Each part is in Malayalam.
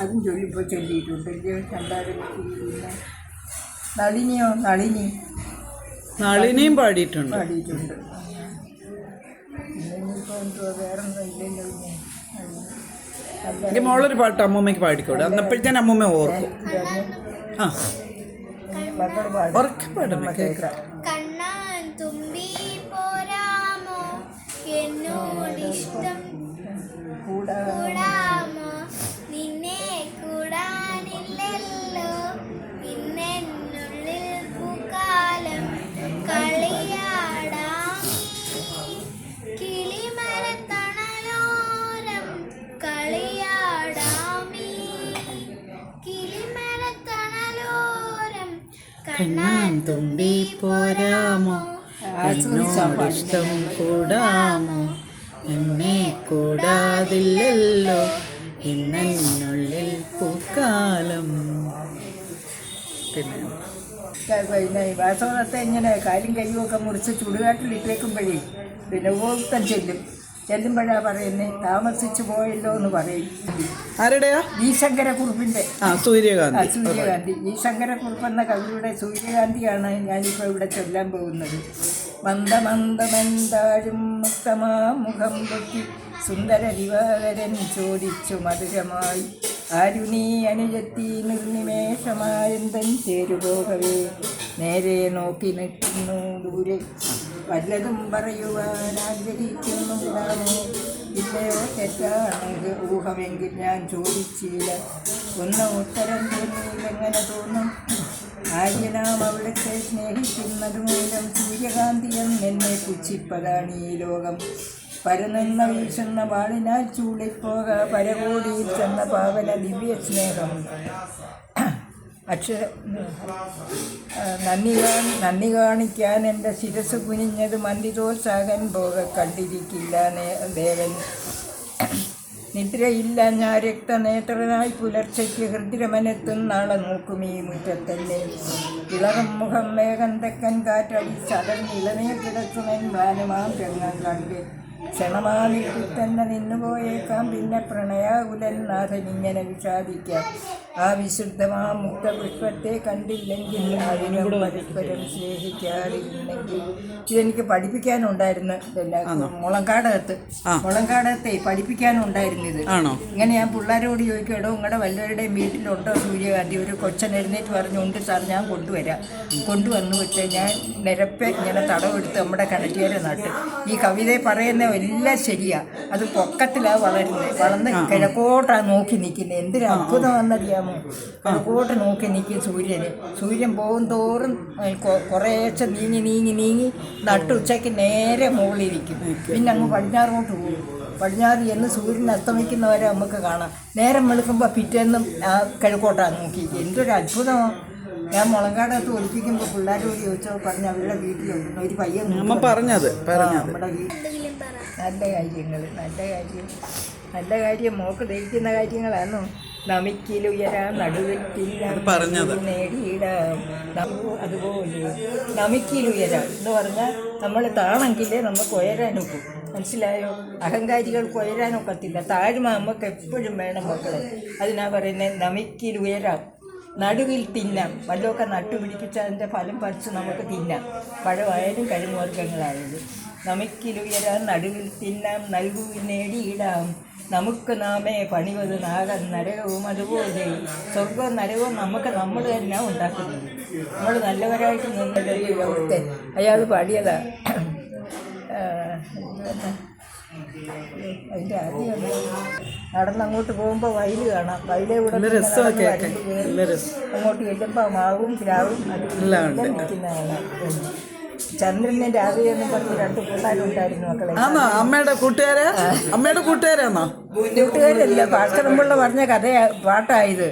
അതും ചൊല്ലിപ്പോൾ ചൊല്ലിയിട്ടുണ്ട്. ചണ്ടാരം പിന്നെ നളിനിയോ നളിനി? നളിനിയും പാടിയിട്ടുണ്ട്. പാടിയിട്ടുണ്ട്. ഇനിയിപ്പോൾ എന്തുവാ വേറെ ഇല്ലല്ലോ എങ്കിൽ മോളൊരു പാട്ട് അമ്മൂമ്മയ്ക്ക് പാടിക്കോട്ടെ അന്നപ്പോഴത്തേന് അമ്മൂമ്മ ഓർക്കും. ആ. ഉറക്കെ പാടണം കേൾക്കാം. കൂടാ കണ്ണാൻ തുമ്പി പോരാമോ എന്നോടിഷ്ടം കൂടാമോ എന്നെ കൂടാതില്ലല്ലോ ഇന്നുള്ളിൽ പൂക്കാലം പിന്നെ പിന്നെ ഈ വാസവദത്തെ ഇങ്ങനെ കാലും കയ്യും ഒക്കെ മുറിച്ച് ചുടുകാട്ടിലിട്ടേക്കുമ്പോഴേ പിന്നെ ഉപഭോക്തം ചെല്ലും ചെല്ലുമ്പോഴാ പറയുന്നേ താമസിച്ചു പോയല്ലോ എന്ന് പറയും. ആരുടെയാ? ഈ ശങ്കരക്കുറുപ്പിന്റെ ആ സൂര്യകാന്തി. സൂര്യകാന്തി. ഈ ശങ്കരക്കുറുപ്പ് എന്ന കവിയുടെ സൂര്യകാന്തിയാണ് ഞാനിപ്പോൾ ഇവിടെ ചൊല്ലാൻ പോകുന്നത്. മന്ദമന്ദമെന്താഴും മുക്തമാ മുഖം പൊട്ടി സുന്ദര ദിവാകരൻ ചോദിച്ചു മധുരമായി ആരുണീ അനുജത്തി നിർനിമേഷമായെന്തൻ ചേരുപോകവേ? നേരെ നോക്കി നിൽക്കുന്നു ദൂരെ. വല്ലതും പറയുവാൻ കാണോ ഇല്ലയോ തെറ്റാണ് ഊഹമെങ്കിൽ ഞാൻ ചോദിച്ചില്ല. ഒന്ന് ഉത്തരം തോന്നിയില്ലെങ്ങനെ തോന്നും? ആര്യനാം അവിടുത്തെ സ്നേഹിക്കുന്നത് മൂലം സൂര്യകാന്തിയം എന്നെ പുച്ഛിപ്പതാണ് ഈ ലോകം. പരനെന്ന വീശുന്ന വാളിനാൽ ചൂളിപ്പോക പരകോടിയിൽ ചെന്ന പാവന ദിവ്യ സ്നേഹം അക്ഷര നന്ദി നന്ദി കാണിക്കാൻ എന്റെ ശിരസ് കുനിഞ്ഞത് മന്ദിരോത്സാഹൻ പോക കണ്ടിരിക്കില്ല ദേവൻ. നിദ്രയില്ല ഞാൻ രക്തനേത്രനായി പുലർച്ചയ്ക്ക് ഹൃദ്രമനെത്തും നാളെ നോക്കും ഈ മുറ്റത്തന്നെ ഇളറും മുഖം മേഘന്തക്കൻ തെക്കൻ കാറ്റടി ചതൻ ഇളനീർ കിടക്കുമെൻ ഭാനുമാം രംഗം കണ്ട്. ക്ഷണമാനിൽ തന്നെ നിന്നുപോയേക്കാം. പിന്നെ പ്രണയാകുലൻ നാഥൻ ഇങ്ങനെ വിഷാദിക്കാം. ആ വിശുദ്ധമാ മുക്തപുഷ്പത്തെ കണ്ടില്ലെങ്കിൽ അതിനും പരസ്പരം സ്നേഹിക്കാറില്ലെങ്കിൽ. ഇതെനിക്ക് പഠിപ്പിക്കാനുണ്ടായിരുന്നു പിന്നെ മുളങ്കാടകത്ത്. മുളങ്കാടകത്തെ പഠിപ്പിക്കാനുണ്ടായിരുന്നു ഇത് ഇങ്ങനെ ഞാൻ പിള്ളേരോട് ചോദിക്കും എടോ നിങ്ങളുടെ വല്ലവരുടെയും വീട്ടിലുണ്ടോ സൂര്യകാന്തി? ഒരു കൊച്ചൻ എഴുന്നേറ്റ് പറഞ്ഞു ഉണ്ട് സാർ ഞാൻ കൊണ്ടുവരാം. കൊണ്ടുവന്നു വെച്ചാൽ ഞാൻ നിരപ്പെ ഇങ്ങനെ തടവെടുത്ത് നമ്മുടെ കിണറ്റിയാരെ നട്ട്. ഈ കവിതയെ പറയുന്ന എല്ലാം ശരിയാ. അത് പൊക്കത്തിലാണ് വളരുന്നത് വളർന്ന് കിഴക്കോട്ടാണ് നോക്കി നിൽക്കുന്നത് എന്തൊരു അത്ഭുതമാണെന്നറിയാമോ? കിഴക്കോട്ട് നോക്കി നിൽക്കും സൂര്യന്. സൂര്യൻ പോകും തോറും കുറേശ്ശെ നീങ്ങി നീങ്ങി നീങ്ങി നട്ടുച്ചയ്ക്ക് നേരെ മുകളിലിരിക്കും പിന്നെ അങ്ങ് പടിഞ്ഞാറോട്ട് പോകും. പടിഞ്ഞാറ് എന്ന് സൂര്യൻ അസ്തമിക്കുന്നവരെ നമുക്ക് കാണാം. നേരം വെളുക്കുമ്പോൾ പിറ്റേന്നും ആ കിഴക്കോട്ടാണ് നോക്കി എന്തൊരു അത്ഭുതമാണ് ഞാൻ മുളങ്കാടകത്ത് ഒളിപ്പിക്കുമ്പോൾ പിള്ളേരോട് ചോദിച്ചോ പറഞ്ഞ് അവരുടെ വീട്ടിലുണ്ട്. ഒരു പയ്യൻ പറഞ്ഞത്. നമ്മുടെ വീട്ടിൽ നല്ല കാര്യങ്ങൾ നല്ല കാര്യം. നല്ല കാര്യം മോക്ക് ദഹിക്കുന്ന കാര്യങ്ങളാണോ. നമിക്കിലുയരാ നടുവെറ്റില്ല. നേടിയിടാം. അതുപോലെ നമിക്കിലുയരാം എന്ന് പറഞ്ഞാൽ നമ്മൾ താണെങ്കിലേ നമുക്ക് ഉയരാനൊക്കും മനസ്സിലായോ? അഹങ്കാരികൾക്ക് ഉയരാനൊക്കത്തില്ല താഴ്മ നമുക്ക് എപ്പോഴും വേണം മക്കളെ. അതിനാ പറയുന്നത് നമിക്കിലുയരാം നടുവിൽ തിന്നാം. വല്ലതൊക്കെ നട്ടുപിടിപ്പിച്ച് അതിന്റെ ഫലം പറിച്ച് നമുക്ക് തിന്നാം. പഴമായാലും കഴിവുവർഗങ്ങളായാലും നമുക്കിലുയരാൻ നടുവിൽ തിന്നാം നൽകു നേടിയിടാം നമുക്ക് നാമേ പണിവത് നാഗൻ നരകവും അതുപോലെ സ്വർഗവും നരകവും നമുക്ക് നമ്മൾ തന്നെ ഉണ്ടാക്കുന്നത് നമ്മൾ നല്ലവരായിട്ട് നിന്നിട്ട് അയാൾ പാടിയതാ? അതിന്റെ ആദ്യം? നടന്നങ്ങോട്ട് പോകുമ്പോൾ വയൽ കാണാം വയലേ കൂടെ. അങ്ങോട്ട് ചെല്ലുമ്പോൾ മാവും അത് എല്ലാം ഉണ്ട്. നിൽക്കുന്നതാണ് ചന്ദ്രനെ രാവിലെ എന്ന് പറഞ്ഞ് രണ്ട് പിള്ളേരുണ്ടായിരുന്നു മക്കളെ. ആണോ അമ്മയുടെ കൂട്ടുകാരെ? അമ്മയുടെ കൂട്ടുകാരാണോ കൂട്ടുകാരല്ല ഭാസ്കരമ്പിള്ള പറഞ്ഞ കഥ പാട്ടായത്.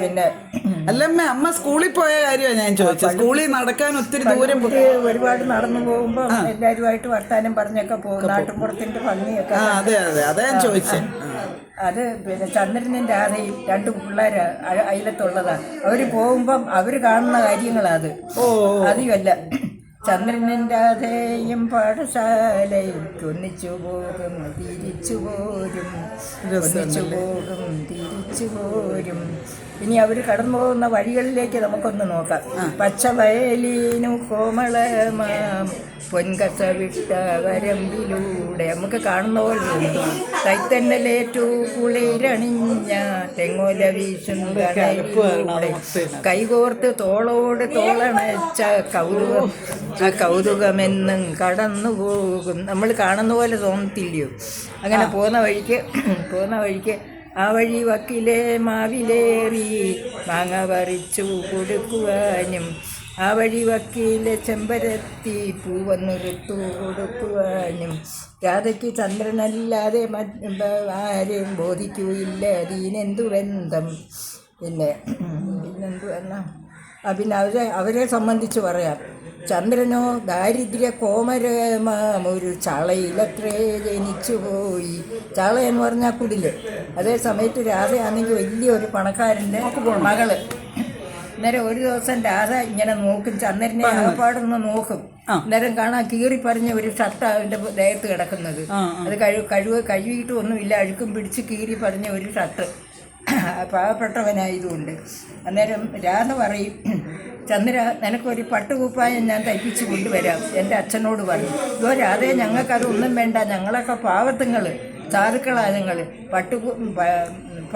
പിന്നെ അല്ലമ്മ അമ്മ സ്കൂളിൽ പോയ കാര്യമാണ് ഞാൻ ചോദിച്ചത്. സ്കൂളിൽ നടക്കാൻ ഒത്തിരി ദൂരം ഒരുപാട് നടന്നു പോകുമ്പോൾ എല്ലാവരുമായിട്ട് വർത്താനം പറഞ്ഞൊക്കെ പോകും. നാട്ടുമ്പുറത്തിന്റെ ഭംഗിയൊക്കെ അതെ അതെ. അതാ ഞാൻ ചോദിച്ചത് അത് പിന്നെ ചന്ദ്രനും രാധയും രണ്ട് പിള്ളേർ അയലത്തുള്ളതാണ് അവർ പോകുമ്പം അവർ കാണുന്ന കാര്യങ്ങളാണ് അത്. ഓ അതുമല്ല ചന്ദ്രനന്റെ അതേയും പാഠശാലയിൽ ഒന്നിച്ചു പോകും തിരിച്ചു പോരും. ഒന്നിച്ചു പോകും തിരിച്ചു പോരും. ഇനി അവർ കടന്നു പോകുന്ന വഴികളിലേക്ക് നമുക്കൊന്ന് നോക്കാം. പച്ചവയലീനു കോമളമാം. പൊൻകസ വിട്ട വരമ്പിലൂടെ നമുക്ക് കാണുന്ന പോലെ തോന്നും കൈത്തന്നലേറ്റു കുളിരണിഞ്ഞ തെങ്ങോല വീശുന്ന കൈകോർത്ത് തോളോട് തോളണച്ച കൗതുകം ആ കൗതുകമെന്നും കടന്നു പോകും. നമ്മൾ കാണുന്ന പോലെ തോന്നത്തില്ലയോ? അങ്ങനെ പോകുന്ന വഴിക്ക് പോകുന്ന വഴിക്ക് ആ വഴി വക്കിലെ മാവിലേറി മാങ്ങ പറിച്ചു കൊടുക്കുവാനും ആ വഴി വക്കീലെ ചെമ്പരത്തി പൂവന്നിറുത്തു കൊടുക്കുവാനും രാധയ്ക്ക് ചന്ദ്രനല്ലാതെ ആരെയും ബോധിക്കൂയില്ല. അതിനെന്തു ബന്ധം പിന്നെ പിന്നെന്തു എന്നാ? പിന്നെ അവരെ അവരെ സംബന്ധിച്ച് പറയാം. ചന്ദ്രനോ ദാരിദ്ര്യ കോമരമാം ഒരു ചളയിലത്രേ ജനിച്ചു പോയി ചള എന്ന് പറഞ്ഞാൽ കുടിൽ. അതേ സമയത്ത് രാധയാണെങ്കിൽ വലിയൊരു പണക്കാരന്റെ മകൾ. അന്നേരം ഒരു ദിവസം രാധ ഇങ്ങനെ നോക്കും ചന്ദ്രനെ ആകപ്പാടൊന്ന് നോക്കും. അന്നേരം കാണാൻ കീറി പറഞ്ഞ ഒരു ഷർട്ട് അവന്റെ ദേഹത്ത് കിടക്കുന്നത്. അത് കഴിവ് കഴിവ് കഴുകിയിട്ട് ഒന്നുമില്ല അഴുക്കും പിടിച്ച് കീറി പറഞ്ഞ ഒരു ഷർട്ട്. പാവപ്പെട്ടവനായതുകൊണ്ട്. അന്നേരം രാധ പറയും ചന്ദ്ര നിനക്കൊരു പട്ടുകുപ്പായം ഞാൻ തയ്പ്പിച്ച് കൊണ്ടുവരാം എന്റെ അച്ഛനോട് പറഞ്ഞു. ഇതോ രാധേ ഞങ്ങൾക്കതൊന്നും വേണ്ട. ഞങ്ങളൊക്കെ പാവത്തുങ്ങൾ സാധുക്കളാ നിങ്ങൾ പട്ടു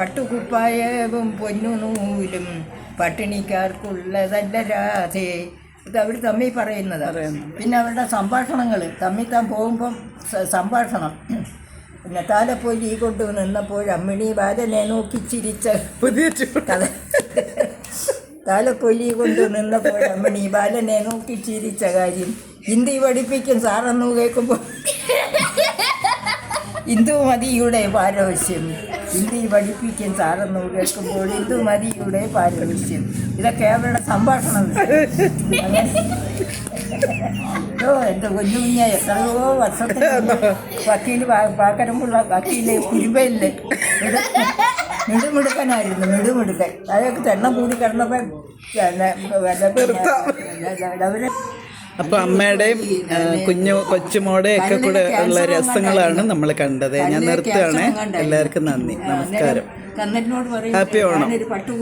പട്ടുകുപ്പായവും പൊന്നു നൂലും പട്ടിണിക്കാർക്കുള്ളതല്ല രാധേ. ഇത് അവർ തമ്മിൽ പറയുന്നത്. പിന്നെ അവരുടെ സംഭാഷണങ്ങൾ. തമ്മിൽ താൻ പോകുമ്പം സംഭാഷണം. പിന്നെ താലപ്പൊലി കൊണ്ടു നിന്നപ്പോൾ അമ്മിണി ബാലനെ നോക്കി ചിരിച്ച പുതിയ കഥ. താലപ്പൊലി കൊണ്ട് നിന്നപ്പോൾ അമ്മണി ബാലനെ നോക്കി ചിരിച്ച കാര്യം ഹിന്ദി പഠിപ്പിക്കും സാറെന്ന് കേൾക്കുമ്പോൾ ഹിന്ദുമതിയുടെ പാരവശ്യം. ഹിന്ദി പഠിപ്പിക്കാൻ സാറെന്ന് കേൾക്കുമ്പോൾ ഹിന്ദുമതിയുടെ പാരവശ്യം ഇതൊക്കെ അവരുടെ സംഭാഷണം ഓ എന്റെ കുഞ്ഞു കുഞ്ഞ എത്രയോ വർഷത്തിന് വക്കീൽ വക്കീൽ പാക്കരമ്പുള്ള വക്കീൽ കുരുമ്പയില്ലേ? മിടുമിടുക്കനായിരുന്നു മിടുമിടുക്കൻ. അതൊക്കെ തെണ്ണം കൂടി കിടന്നപ്പോൾ അപ്പൊ അമ്മയുടെയും കുഞ്ഞു കൊച്ചുമോടെയും ഒക്കെ കൂടെ ഉള്ള രസങ്ങളാണ് നമ്മൾ കണ്ടത്. ഞാൻ നിർത്തുകയാണ്. എല്ലാവർക്കും നന്ദി. നമസ്കാരം. ഹാപ്പി ഓണം.